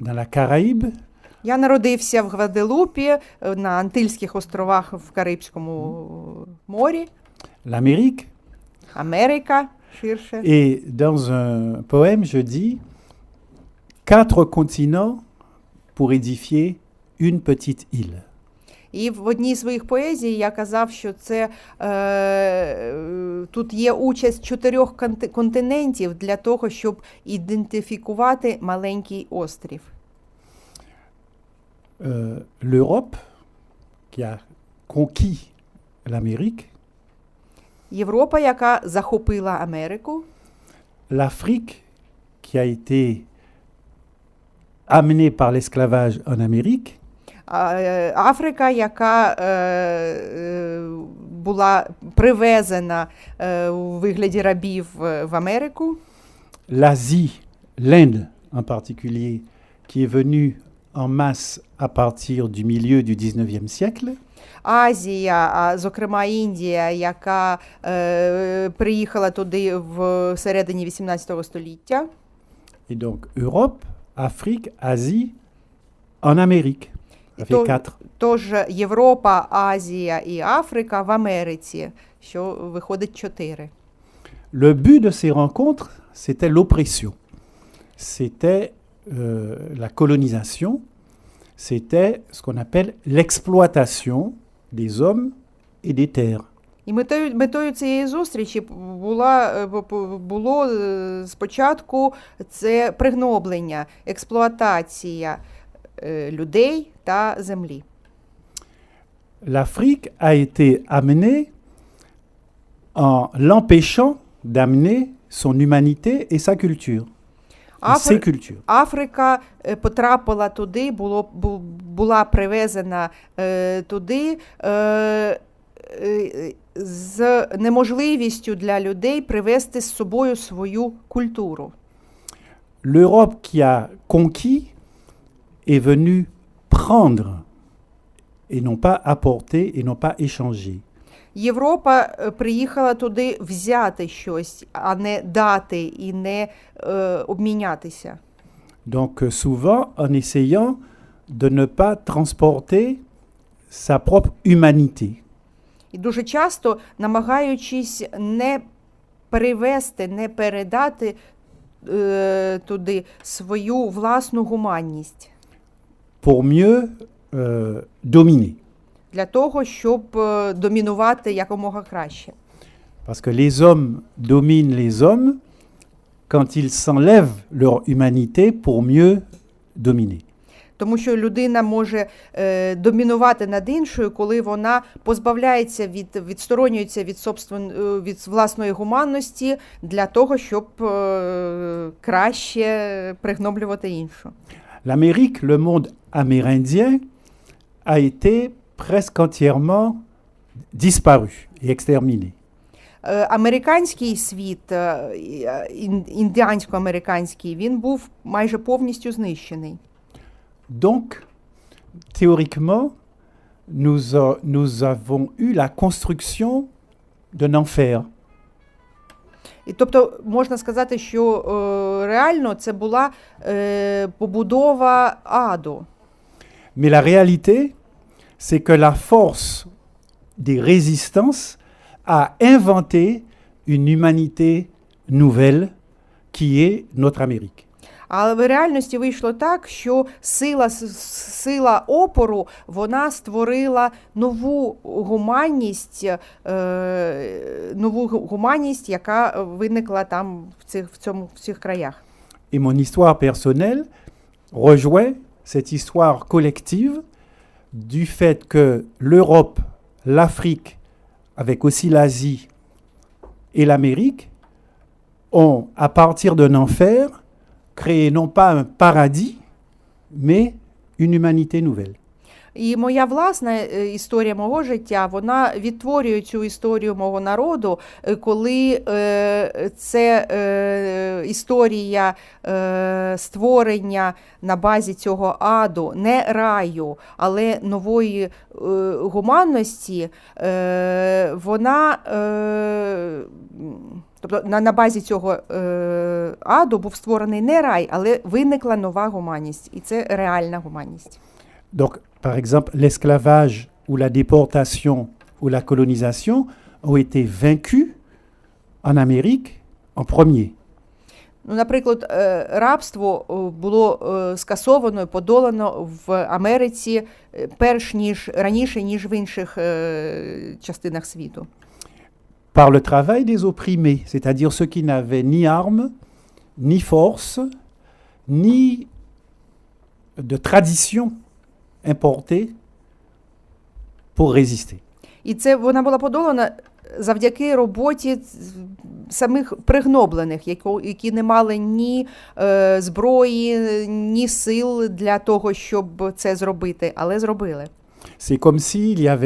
dans la Caraïbe, Я народився в Гваделупі е, на Антильських островах в Карибському морі, l'Amérique. Америка ширше. Et dans un poème, je dis quatre continents pour édifier une petite île. І в одній з своїх поезій я казав, що це е, е, тут є участь чотирьох континентів для того, щоб ідентифікувати маленький острів. Euh, L'Europe, qui a conquis l'Amérique, Європа, яка захопила Америку, l'Afrique, qui a été amenée par l'esclavage en Amérique, е, Африка, яка е, е, була привезена е, у вигляді рабів е, в Америку, l'Asie, l'Inde en particulier, qui est venue en masse à partir du milieu du 19e siècle, Азія, а зокрема Індія, яка е, приїхала туди в середині 18 століття. et donc Europe, Afrique, Asie, en Amérique. Ça Et fait donc- quatre. Тож Європа, Азія і Африка в Америці, що виходить чотири. Le but de ces rencontres, c'était l'oppression. C'était euh, la colonisation. C'était ce qu'on appelle l'exploitation des hommes et des terres. І метою, метою цієї зустрічі була, е, бу- бу- було е, спочатку це пригноблення, експлуатація е, Людей та землі. L'Afrique a été amenée en l'empêchant d'amener son humanité et sa culture. Афри... cultures. Африка е, потрапила туди, було, була привезена е, туди е, е, з неможливістю для людей привезти з собою свою культуру. L'Europe qui a conquis est venue prendre et non pas apporter et non pas échanger. Європа е, приїхала туди взяти щось, а не дати і не е, обмінятися. Donc euh, souvent en essayant de ne pas transporter sa propre humanité. І дуже часто намагаючись не перевести, не передати е, туди свою власну гуманність pour mieux euh, dominer. для того, щоб е, домінувати якомога краще. Parce que les hommes dominent les hommes quand ils s'enlèvent leur humanité pour mieux dominer. Тому що людина може е, домінувати над іншою, коли вона позбавляється від відсторонюється від собствен, е, від власної гуманності для того, щоб е, краще пригноблювати іншу. L'Amérique, le monde amérindien, a été presque entièrement disparu et exterminé. Е, Американський світ, е, і- е, ін- індіансько-американський, він був майже повністю знищений. Donc, théoriquement, nous, a- nous avons eu la construction d'un enfer. І тобто можна сказати, що е, реально це була е, побудова аду. Mais la réalité, c'est que la force des résistances a inventé une humanité nouvelle qui est notre Amérique. Але в реальності вийшло так, що сила, с- сила опору вона створила нову гуманність, е, нову гу- гуманність, яка виникла там в цих, в цьому, в цих краях. Et mon histoire personnelle rejoint cette histoire collective du fait que l'Europe, l'Afrique, avec aussi l'Asie et l'Amérique, ont, à partir d'un enfer, créé non pas un paradis, mais une humanité nouvelle. І моя власна е, історія мого життя, вона відтворює цю історію мого народу, е, коли е, це історія створення на базі цього аду, не раю, але нової гуманності, вона Тобто на, базі цього аду був створений не рай, але виникла нова гуманність, і це реальна гуманність. Donc, par exemple, l'esclavage ou la déportation ou la colonisation ont été vaincus en Amérique en premier. Ну, наприклад, е, рабство е, було е, скасовано і подолано в Америці перш ніж раніше, ніж в інших частинах світу. Par le travail des opprimés, c'est-à-dire ceux qui n'avaient ni armes, ni force, ni de tradition importée pour résister. І це вона була подолана завдяки роботі самих пригноблених, які не мали ні е, зброї, ні сил для того, щоб це зробити, але зробили. C'est comme s'il y avait